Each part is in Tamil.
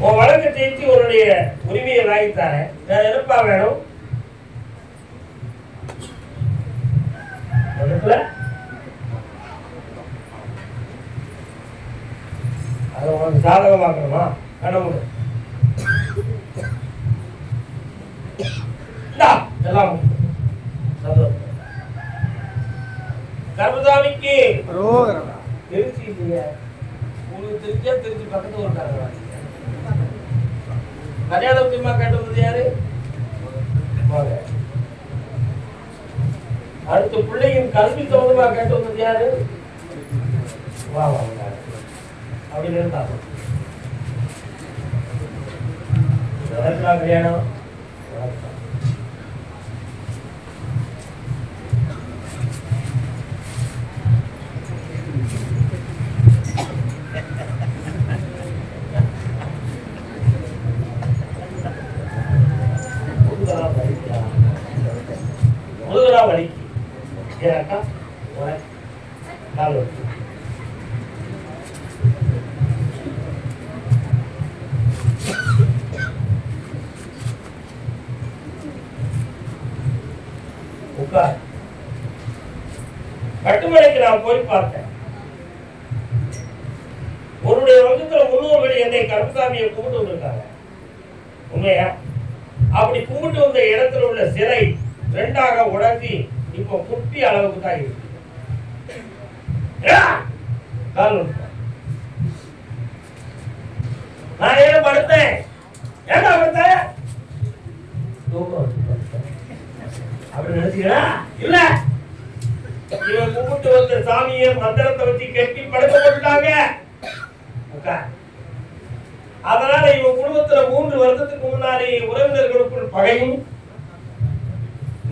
உன் வழக்கு ஜெயிச்சு உன்னுடைய உரிமையை வாங்கித்தாரேன் வேற என்னப்பா வேணும்? அதை உனக்கு சாதகமாக்கணுமா? இந்தா, எல்லாம் சந்தோஷம். கர்மசாமிக்கு திருச்சி இல்லையா. உங்களுக்கு தெரிஞ்சா திருச்சி பக்கத்து ஒரு கல்யாண உத்தியமா கேட்டு வந்தது யாரு. அடுத்த பிள்ளையின் கல்வி சம்பந்தமா கேட்டு வந்தது யாரு? வா வா வா. அப்படி இருந்தாங்க கல்யாணம். போய் பார்த்தேன். உன்னுடைய வகுத்துல முன்னோர்கள் என்னை கருப்பசாமியை கும்பிட்டு வந்திருக்காங்க. உண்மையா? அப்படி கும்பிட்டு வந்த இடத்துல உள்ள சிலை ரெண்டாக உடஞ்சி இப்போ குட்டி அளவுக்கு தான் இருக்கு. நான் ஏன் படுத்தேன். ஏன்டா படுத்தேன் தூக்கம் அப்படி நினைச்சீங்களா இல்லை. இவன் கும்பிட்டு வந்த சாமிய மந்திரத்தை வச்சு கட்டி படுக்க போட்டுட்டாங்க. அதனால இவன் குடும்பத்துல மூன்று வருடத்துக்கு முன்னாடி உறவினர்களுக்குள் பகையும்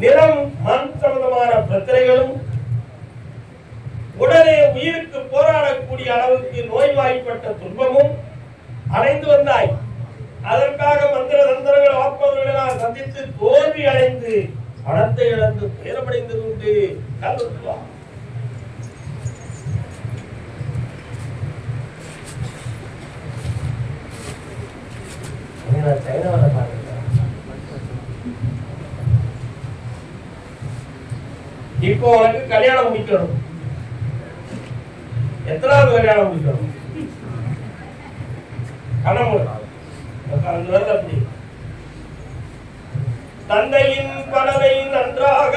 நிறம் மண் சம்பந்தமான பிரச்சனைகளும் உடனே உயிருக்கு போராடக்கூடிய அளவுக்கு நோய்வாய்ப்பட்ட துன்பமும் அடைந்து வந்தாய். அதற்காக மந்திர தந்திரங்கள் ஆப்பவர்கள் சந்தித்து தோல்வி அடைந்து பணத்தை இழந்து பேரமடைந்தது உண்டு கல்வா இப்போ உனக்கு கல்யாணம் முடிக்கணும். எத்தனாவது கல்யாணம் முடிக்கணும்? அந்த வருது அப்படி. தந்தையின் பலனை நன்றாக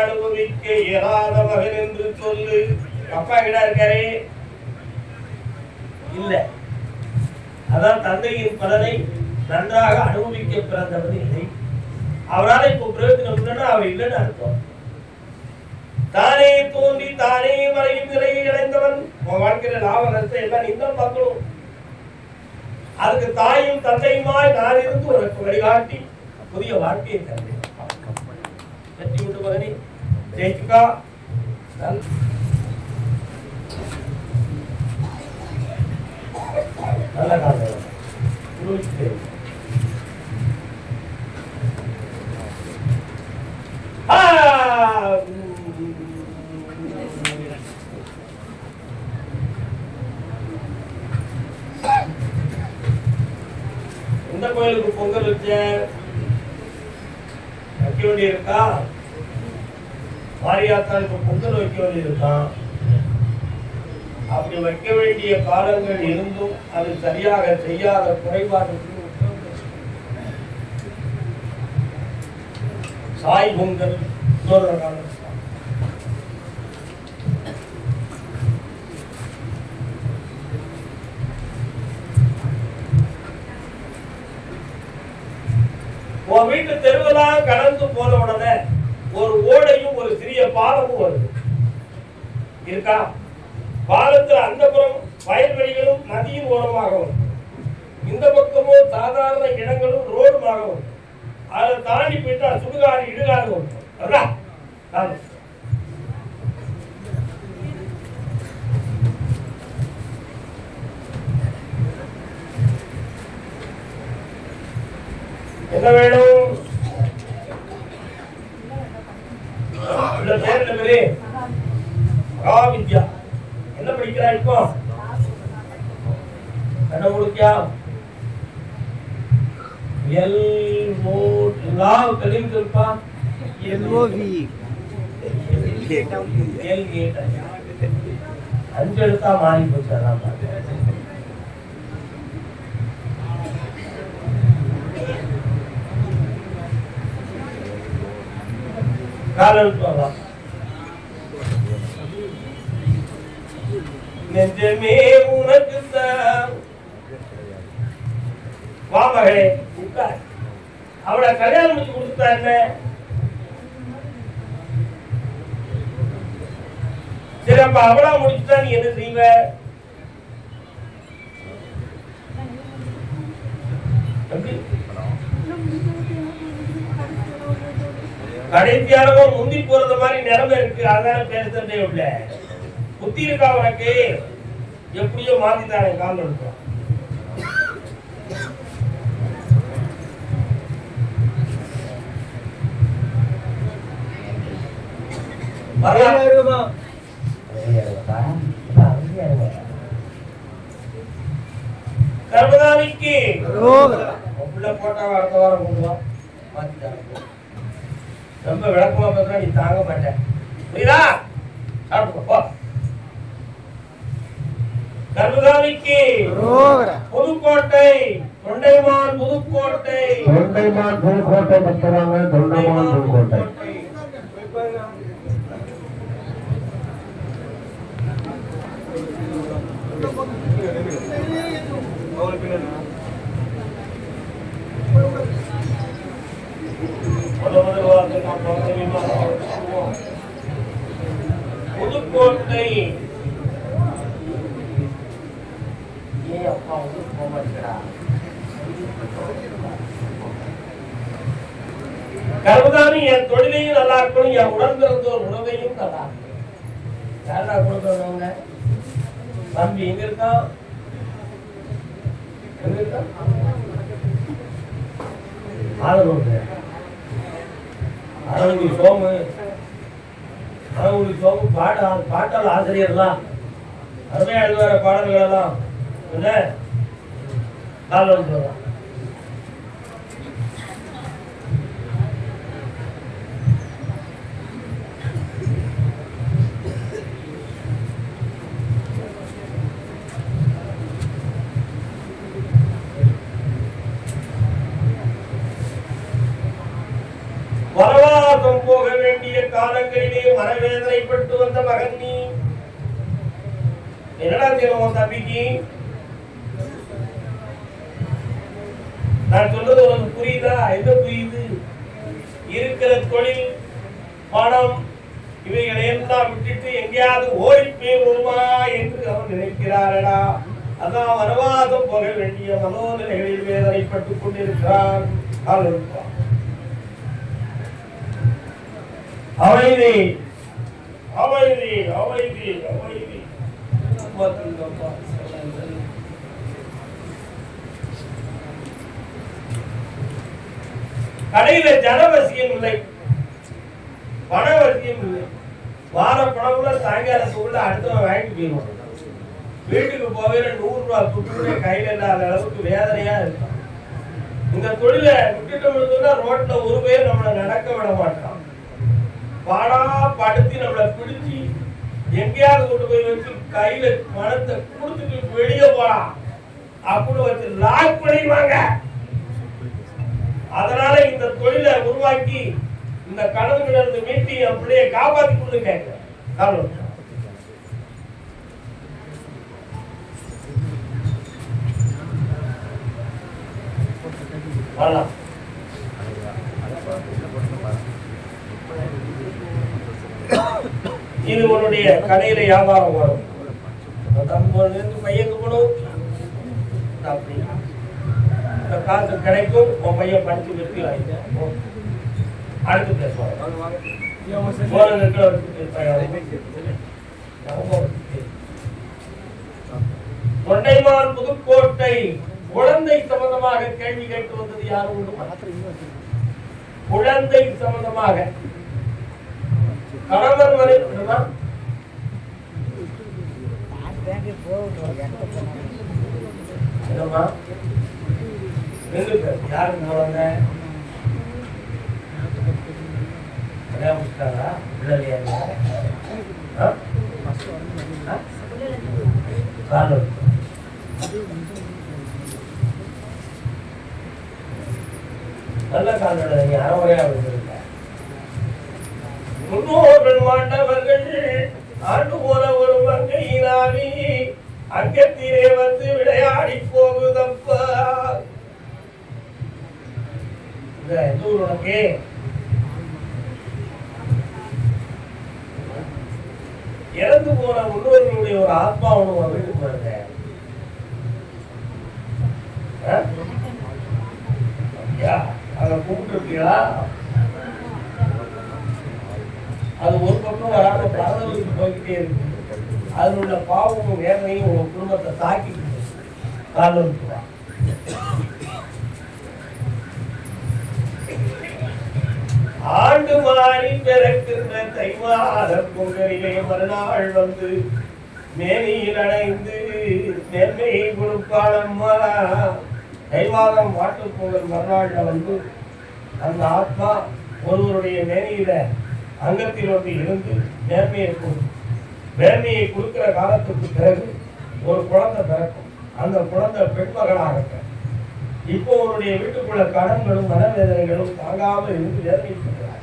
அனுபவிக்க இயலாத மகன் என்று சொல்லு. அப்பா கிட்ட இருக்காரே இல்ல. அதான் தந்தையின் பலனை நன்றாக அனுபவிக்க பிறந்தவன் இல்லை. அவரால் இப்போ பிரயோஜனம் இல்லைன்னா அவர் இல்லைன்னு அர்த்தம். தானே தோன்றி தானே மறையும் நிலையை இழந்தவன் உன் வாழ்க்கையில லாப நஷ்டம் எல்லாம் நீ தான் பார்க்கணும். அதுக்கு தாயும் தந்தையுமாய் நான் இருந்து உனக்கு வழிகாட்டி. புதிய வாழ்க்கையை தந்தேன் வெற்றி உண்டு மகனே. ஜெயிச்சுக்கா. நல்ல காலம் எந்த கோயிலுக்கு பொங்கல் வச்சேன். வைக்க வேண்டி இருக்கா மாரியாத்தாளுக்கு பொங்கல் வைக்க வேண்டி அப்படி வைக்க வேண்டிய காலங்கள் இருந்தும் அது சரியாக செய்யாத குறைபாடுக்கு சாய் பொங்கல் வீட்டு இதெல்லாம் கடந்து போன உடனே ஒரு ஓடையும் ஒரு சிறிய பாலமும் வருது. இருக்கா? பாலத்துல அந்த புறம் வயல்வெளிகளும் நதியின் ஓரமாக வரும். இந்த பக்கமும் சாதாரண இடங்களும் ரோடுமாக வரும். அதை தாண்டி போயிட்டா சுடுகாடு இடுகாடு வரும். என்ன வேணும்? ಯಾವ ಎಲ್ ಓ ಲಾವ್ ಕಲೀಮ್ ಸ್ವಲ್ಪ L O V L gate ಅಂಜಡ್ತಾ ಮಾಡಿ ಬಿಡ್ತಾರ ಕಾಲ Nende me unakta மகளே உட்கார். அவளை கல்யாணம் முடிச்சு கொடுத்தா என்ன? சரி அப்ப அவளா முடிச்சுட்டா நீ என்ன செய்வ? எப்படி? முந்தி போறது மாதிரி நிலைமை இருக்கு. அதான பேசுறதே உள்ள புத்தி இருக்கா உனக்கு? எப்படியோ மாத்திட்டானே கால் இருக்கும் வரலாம். கர்மதாமிக்கு உள்ள போட்டா அடுத்த வாரம் கொண்டு வா. மாத்திட்டாங்க ரொம்ப விளக்கமா பேசுறா நீ தாங்க மாட்டேன். புரியுதா? சாப்பிட்டு போ. கர்மதாமிக்கு புதுக்கோட்டை தொண்டைமான் புதுக்கோட்டை. தொண்டைமான் புதுக்கோட்டை பத்துறாங்க தொண்டைமான் புதுக்கோட்டை முத முதல் வார்த்தை நான் பக்கத்துலயுமா சொல்லுவோம். புதுக்கோட்டை. ஏன் அப்பா வந்து கர்மதானி என் தொழிலையும் நல்லா இருக்கணும் என் உடன் பிறந்தோர் உறவையும் நல்லா இருக்கணும். யாரா கொடுக்கறவங்க தம்பி எங்க இருக்கான்? ஆதரவு அறநூறு சோமு. அறநூறு சோமு பாட பாட்டாளர் ஆசிரியர்லாம். அருமையா எழுதுவார பாடல்கள் எல்லாம் காலம் கால் வேதனைப்பட்டு வந்த மகன் நீ? என்னடா தெரியும் தம்பிக்கு? நான் சொல்றது உனக்கு புரியுதா? என்ன புரியுது? இருக்கிற தொழில் பணம் இவைகளை எல்லாம் விட்டுட்டு எங்கேயாவது ஓடி போயிருவோமா என்று அவன் நினைக்கிறாரடா அதான் வனவாசம் போக வேண்டிய மனோநிலைகளில் வேதனைப்பட்டுக் கொண்டிருக்கிறான். அவன் இருப்பான் அமைதி அமைதி அமைதி. தங்கப்பா கடையில ஜனவசியம் இல்லை. பணவசியம் இல்லை. வார பணம்ல சாயங்காலத்துக்குள்ள அடுத்தவன் வாங்கிட்டு போயிடுவான். வீட்டுக்கு போகிற நூறு ரூபாய் துட்டுமே கையில இல்லாத அளவுக்கு வேதனையா இருக்கும் இந்த தொழிலை விட்டுட்டோம்னு சொன்னா ரோட்ல ஒரு பேர் நம்மளை நடக்க விட மாட்டான். பாடா படுத்தி நம்மளை பிடிச்சி எங்கேயாவது கொண்டு போய் வச்சு கையில பணத்தை கொடுத்துட்டு வெளியே போலாம் அப்படின்னு வச்சு லாக் பண்ணிடுவாங்க. அதனால இந்த தொழிலை உருவாக்கி இந்த கனவுல இருந்து மீட்டி அப்படியே காப்பாத்தி கொடுத்து கேட்கிறேன் காரணம் வரலாம். இது உன்னுடைய கடையில வியாபாரம் வரும். தம்பு பையனுக்கு போகணும் அப்படி இந்த காசு கிடைக்கும். உன் பையன் படிச்சு வெற்றி வாங்கிக்க அடுத்து பேசுவாங்க தொண்டைமான் புதுக்கோட்டை குழந்தை சம்பந்தமாக கேள்வி கேட்டு வந்தது யாரும் குழந்தை சம்பந்தமாக கணவர் வரை விடுமா? குழந்த கல்யாணம் நல்ல கால்நடை அறமுறையா முன்னோர்கள் வாழ்ந்தவர்கள் ஆண்டு போல ஒரு மங்கையினாவி அங்கத்திலே வந்து விளையாடி போகுதப்பா. இந்த எந்த ஊர் உனக்கு. இறந்து போன முன்னோர்களுடைய ஒரு ஆத்மா ஒண்ணு உன் வீட்டுக்கு வருங்க அதை கூப்பிட்டு இருக்கீங்களா அது ஒரு பக்கம் வராம பரதவருக்கு போய்கிட்டே இருக்கு. அதில் உள்ள பாவமும் வேதனையும் உங்கள் குடும்பத்தை தாக்கி காலத்துக்கு ஆண்டு மாறி பிறக்கின்ற தைமாத பொங்கலிலே மறுநாள் வந்து மேனியில் அடைந்து நெல்லையை கொடுப்பாளம்மா தைவாதம் மாட்டுப் பொங்கல் மறுநாள்ல வந்து அந்த ஆத்மா ஒருவருடைய மேனியில அங்கத்தில் வந்து இருந்து நேர்மையை கொடுக்கும் நேர்மையை கொடுக்கிற காலத்துக்கு பிறகு ஒரு குழந்தை பிறக்கும். அந்த குழந்தை பெண்மகளாக இப்போ உன்னுடைய வீட்டுக்குள்ள கடன்களும் மனவேதனைகளும் தாங்காமல் இருந்து வேதனைப்படுகிறார்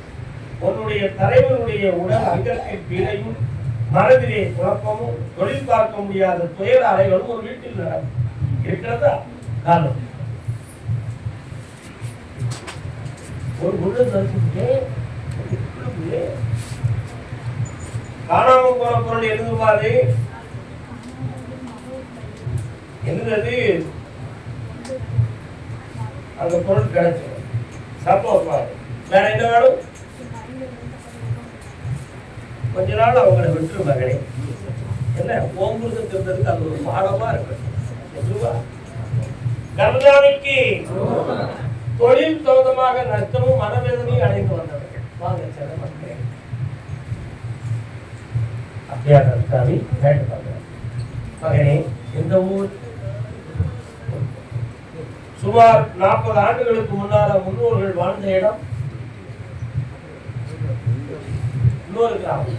உன்னுடைய தலைவனுடைய உடல் அங்கத்தின் பிழையும் மனதிலே குழப்பமும் தொழில் பார்க்க முடியாத துயர அலைகளும் ஒரு வீட்டில் நடக்கும். இருக்கிறதா? காலம் ஒரு முள்ளு தரிசிட்டு காணாம போன பொருள் எழுது பாரு எழுதுறது அந்த பொருள் கிடைச்சிடும் சப்போஸ் பாரு வேற என்ன வேணும்? கொஞ்ச நாள் அவங்களை விட்டுரு மகனே என்ன? ஓம்புருதம் இருந்ததுக்கு அது ஒரு பாடமா இருக்கு. எதுவா கர்ணாவிக்கு தொழில் சொந்தமாக நஷ்டமும் மனவேதனையும் அடைந்து வந்தது. வாங்க சில மக்களே மகனே இந்த ஊர் சுமார் நாற்பது ஆண்டுகளுக்கு முன்னால முன்னோர்கள் வாழ்ந்த இடம்? இன்னொரு கிராமம்.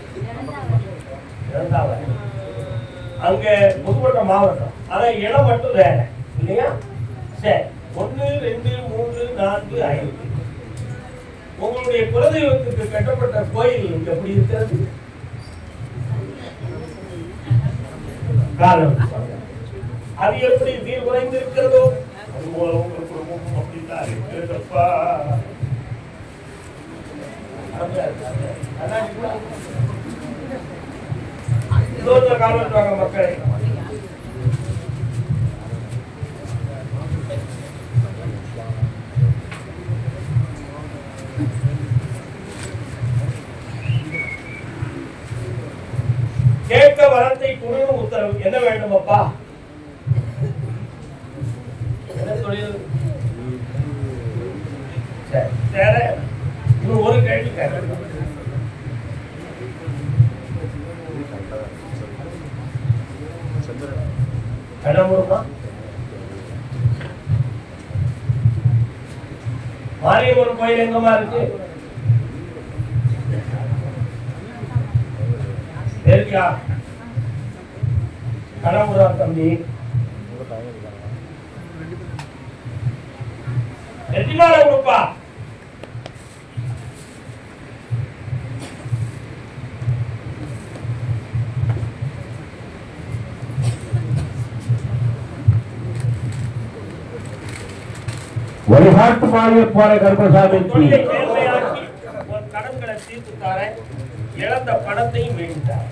இரண்டாவது. அங்க புதுக்கோட்டை மாவட்டம். ஆனா இடம் மட்டும் வேற. இல்லையா? சரி. ஒன்று ரெண்டு மூன்று நான்கு ஐந்து. உங்களுடைய குலதெய்வத்துக்கு கட்டப்பட்ட கோயில் எப்படி இருக்கிறது? காரணம் அது எப்படி நீர் குறைந்திருக்கிறதோ? அதுபோல உங்கள் குடும்பமும் அப்படித்தான் இருக்கிறதப்பா. அருமையா இருக்கு, அருமையா இருக்கு. அதான் இப்போ இன்னொருத்தர் கால் வாங்க மக்களே கேட்க வரத்தை குழுவும் உத்தரவு என்ன வேண்டும் அப்பா தொழில் வேற இன்னும் ஒரு கேள்வி மாரியம்மன் கோயில் எங்கம்மா இருக்கு? இருக்கா கடமுரா தம்பி. எத்தினால கொடுப்பா. வழிகாட்டு மாறிய போற கருப்பசாமிக்கு தொழிலை நேர்மையாக்கி கடன்களை தீர்த்து தாரேன். இழந்த பணத்தையும் மீட்டார்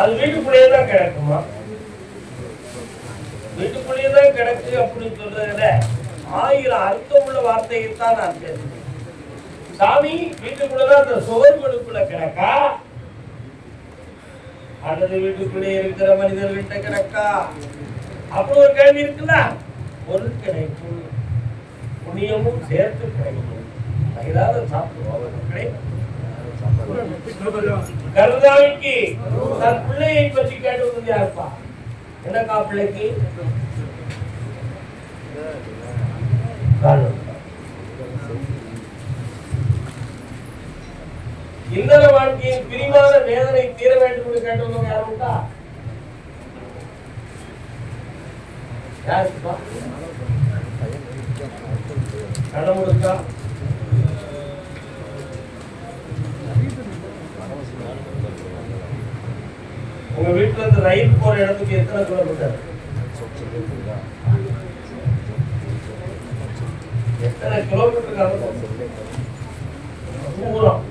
அது வீட்டுக்குள்ளேயே தான் கிடக்குமா? வீட்டுக்குள்ளேயே தான் கிடக்கு அப்படின்னு சொல்றதுல ஆயிரம் அர்த்தம் உள்ள வார்த்தையை தான் நான் பேசுறேன் சாமி வீட்டுக்குள்ளதான் அந்த சுவர்களுக்குள்ள கிடக்கா? அல்லது வீட்டுக்குள்ளே இருக்கிற மனிதர்கள்ட்ட கிடக்கா? அப்படி ஒரு கேள்வி இருக்குல்ல. பொருள் கிடைக்கும் புண்ணியமும் சேர்த்து கிடைக்கும். வயிறாத சாப்பிடுவோம் கிடைக்கும் கருதாவிக்கு தன் பிள்ளையை பற்றி கேட்டது யாருப்பா? என்னக்கா பிள்ளைக்கு. இல்லற வாழ்க்கையின் பிரிவான வேதனை தீர வேண்டும் என்று கேட்டவங்க யாருக்கா யாருக்குப்பா? கணவனுக்கா உங்க வீட்டுல இருந்து ரயில் போற இடத்துக்கு எத்தனை கிலோமீட்டர்? எத்தனை கிலோமீட்டருக்கு தூரம்.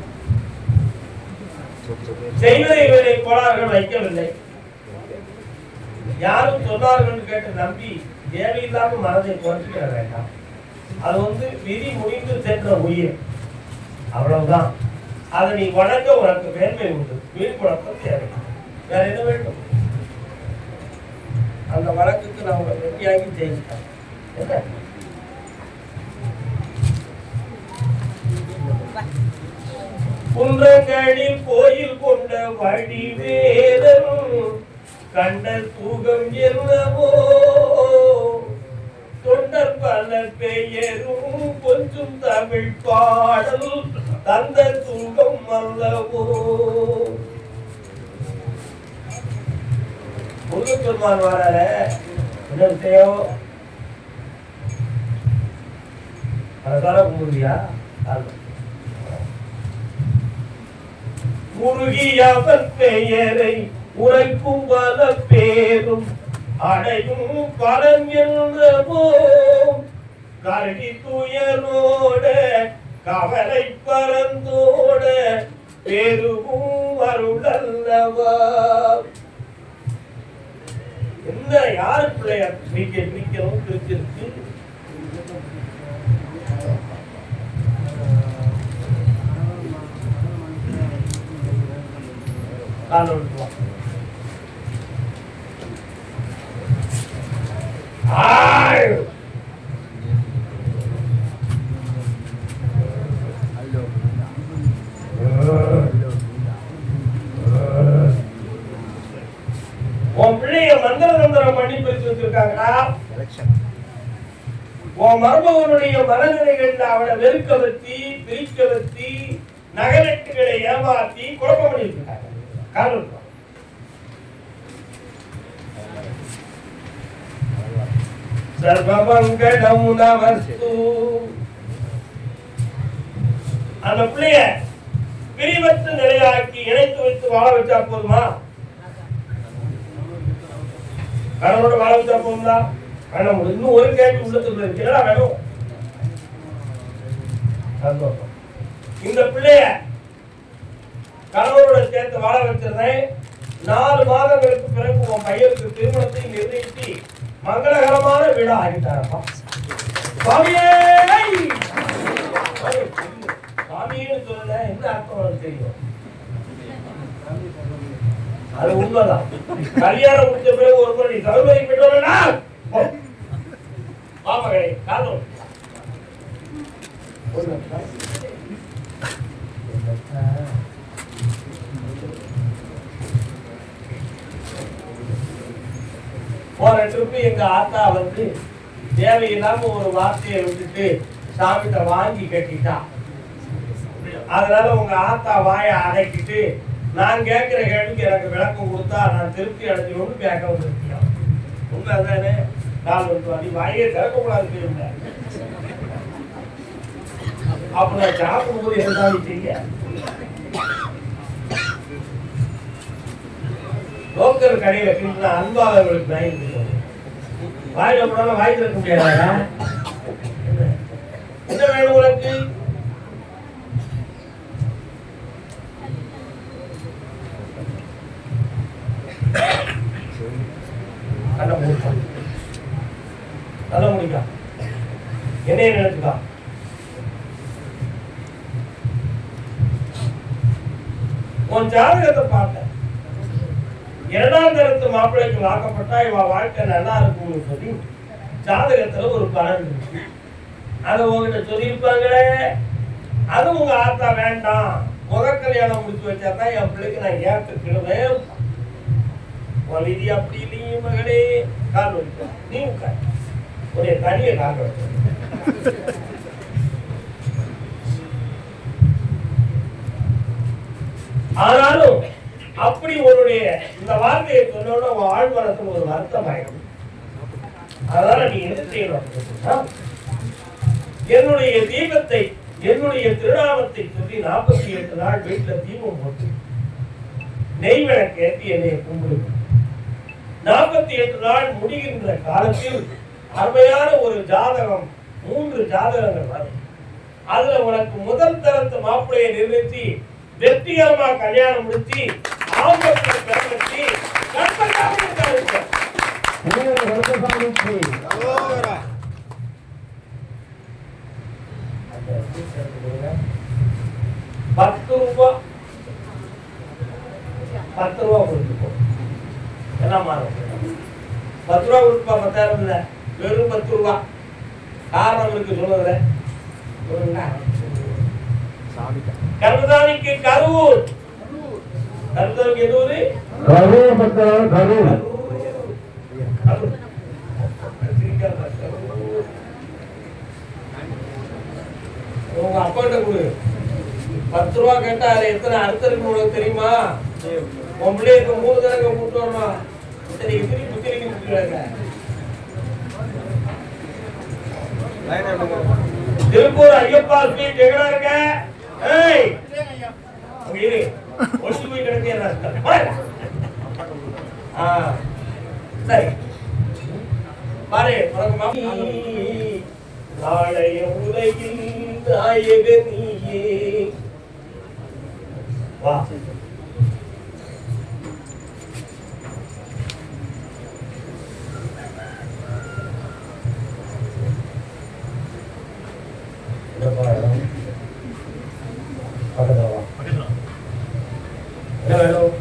செய்வதை இவரை கோளாறுகள் வைக்கவில்லை. யாரும் சொன்னார்கள் கேட்டு நம்பி தேவையில்லாம மனதை குறைச்சிக்கிற வேண்டாம். அது வந்து விதி முடிந்து சென்ற உயிர். அவ்வளவுதான். அதை நீ வணங்க உனக்கு மேன்மை உண்டு. வீண் தேவை. வேற என்ன வேண்டும்? அந்த வழக்குக்கு நான் உங்களை வெட்டியாகி ஜெயிச்சிட்டேன். என்ன? குன்றங்களில் கோயில் கொண்ட வடிவேலன் கண்ட தூகம் என்னவோ? தொண்டர் பல பெயரும் கொஞ்சம் தமிழ் பாடல் தந்த தூகம் அல்லவோ? முருகப்பெருமான் வரால என்ன விஷயம் அதனால கும்பிடுவியா அது. பெயரை உரைக்கும் பல பேரும் அடையும் பலன் என்றவோ கருகி துயரோட கவலை பறந்தோட பெருகும் அருளல்லவா எந்த யாருக்குள்ளே பிள்ளையார் நீங்க பிடிக்கவும் பிடிச்சிருக்கு காலம் பிள்ளைய மந்திர தந்திரம் பண்ணி பிரிச்சு வச்சிருக்காங்கடா உன் மருமகனுடைய மனநிலைகள்ல அவனை வெறுக்க வச்சு பிரிக்க வச்சு நகரட்டுகளை ஏமாத்தி குழப்பம் பண்ணி வச்சிருக்காங்க காரணம் சர்வமங்கலம் நமஸ்து. அந்த பிள்ளைய பிரிவற்ற நிலையாக்கி இணைத்து வைத்து வாழ வச்சா போதுமா? கணவனோட வாழ வச்சா போதுங்களா வேணாம் இன்னும் ஒரு கேட்டு உள்ளத்துக்குள்ள இருக்கிறதா வேணும்? சந்தோஷம். இந்த பிள்ளைய கணவனோட சேர்த்து வாழ வச்சிருந்தேன் நாலு மாதங்களுக்கு பிறகு உன் பையனுக்கு திருமணத்தை நிர்ணயித்து மங்களகரமான விழா ஆகிட்டாரப்பா. சுவாமியே! சாமின்னு சொல்ல என்ன அர்த்தம் தெரியும்? அது உண்மைதான். கல்யாணம் முடிஞ்ச பிறகு ஒரு முறை நீ சௌகரியம் பெற்றோம்னா மாமகளே காரணம் போற ட்ரிப்பு எங்க ஆத்தா வந்து தேவையில்லாம ஒரு வார்த்தையை விட்டுட்டு சாமிகிட்ட வாங்கி கட்டிட்டான். அதனால உங்க ஆத்தா வாயை அடைக்கிட்டு நான் கேட்கிற கேள்விக்கு எனக்கு விளக்கம் கொடுத்தா நான் திருப்தி அடைஞ்சோன்னு கேட்க வந்திருக்கிறேன் உண்மை தானே நான் வந்து நீ வாயே திறக்கக்கூடாது தெரியல அப்ப நான் சாப்பிடும்போது என்ன செய்ய? லோக்கல் கடையில் கிண்டா அன்பாக அவர்களுக்கு பயந்து வாயில் போனாலும் வாயில் இருக்க முடியாதா? என்ன வேணும் உனக்கு? கண்ணை மூடிக்கா நல்ல முடிக்கா என்னைய நினைச்சுக்கா உன் ஜாதகத்தை பார்த்தேன் இரண்டாம் தரத்து மாப்பிள்ளைக்கு வாக்கப்பட்டா இவ வாழ்க்கை நல்லா இருக்கும்னு சொல்லி ஜாதகத்துல ஒரு பலன் இருக்கு. அதை உங்ககிட்ட சொல்லியிருப்பாங்களே. அது உங்க ஆத்தா வேண்டாம். முத கல்யாணம் முடிச்சு வச்சா தான் என் பிள்ளைக்கு நான் ஏற்றுக்கிடுவேன் உன் அப்படி இல்லையா. மகளே கால் வலிக்க நீ உட்கார் உடைய தனியை கால் வலிக்க ஆனாலும் அப்படி உன்னுடைய இந்த வார்த்தையை சொன்னோட உன் ஆழ் ஒரு வருத்தம் ஆயிடும் அதனால நீ என்ன செய்யணும் என்னுடைய தீபத்தை என்னுடைய திருநாமத்தை சொல்லி நாற்பத்தி எட்டு நாள் வீட்டுல தீபம் போட்டு நெய் விளக்கு ஏற்றி என்னை கும்பிடுவேன். நாற்பத்தி எட்டு நாள் முடிகின்ற காலத்தில் அருமையான ஒரு ஜாதகம் மூன்று ஜாதகங்கள் வரும். அதுல உனக்கு முதல் தரத்து மாப்பிள்ளையை நிர்ணயித்து வெற்றிகரமா கல்யாணம் அந்த டீச்சருக்கு கொடுங்க. பத்து ரூபா. பத்து ரூபா கொடுத்துக்கோ என்ன மாறும்? பத்து ரூபா கொடுப்பா பத்தாயிரம் இல்ல. வெறும் பத்து ரூபா. காரணம் இருக்கு சொல்லுதுல சொல்லுங்க. கருதானிக்கு கரூர். கருதானிக்கு எது ஊரு? கரூர் கரூர். உங்க அப்பாட்ட கொடு. பத்து ரூபா கேட்டா அதுல எத்தனை அர்த்தம் உனக்கு தெரியுமா? உன் பிள்ளைக்கு மூணு தடவை கூட்டு வரணும். திருப்பூர் ஐயப்பா ஸ்ட்ரீட் எங்கடா இருக்க? ஏய்! அங்க இரு. ஒளிச்சு போய் கிடக்கு சரி. பாரு நாளைய நாயக நீயே. வா என்னப்பா இடம்? பக்கத்துல வா. என்ன வேணும்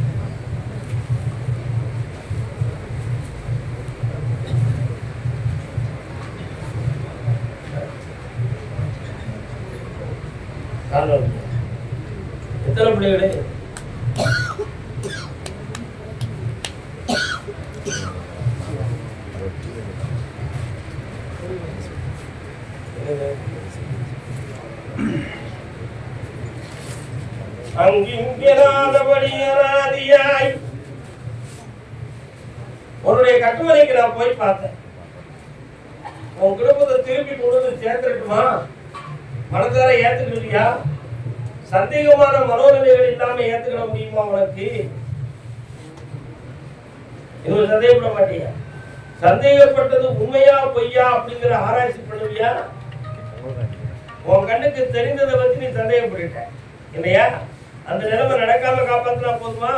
காலைல வந்து. எத்தனை பிள்ளைகளே அங்கிங்கனாதபடி உன்னுடைய கட்டுமனைக்கு நான் போய் பார்த்தேன். உன் குடும்பத்தை திருப்பி கொண்டு வந்து சேர்த்துட்டுமா மனதார ஏத்துக்கிறியா சந்தேகமான மனோநிலைகள் இல்லாம ஏத்துக்கிட முடியுமா உனக்கு? இது சந்தேகப்பட மாட்டியா? சந்தேகப்பட்டது உண்மையா பொய்யா அப்படிங்கிற ஆராய்ச்சி பண்ணுவியா? உன் கண்ணுக்கு தெரிந்ததை வச்சு நீ சந்தேகப்பட்டுட்ட இல்லையா அந்த நிலைமை நடக்காம காப்பாத்தினா போதுமா?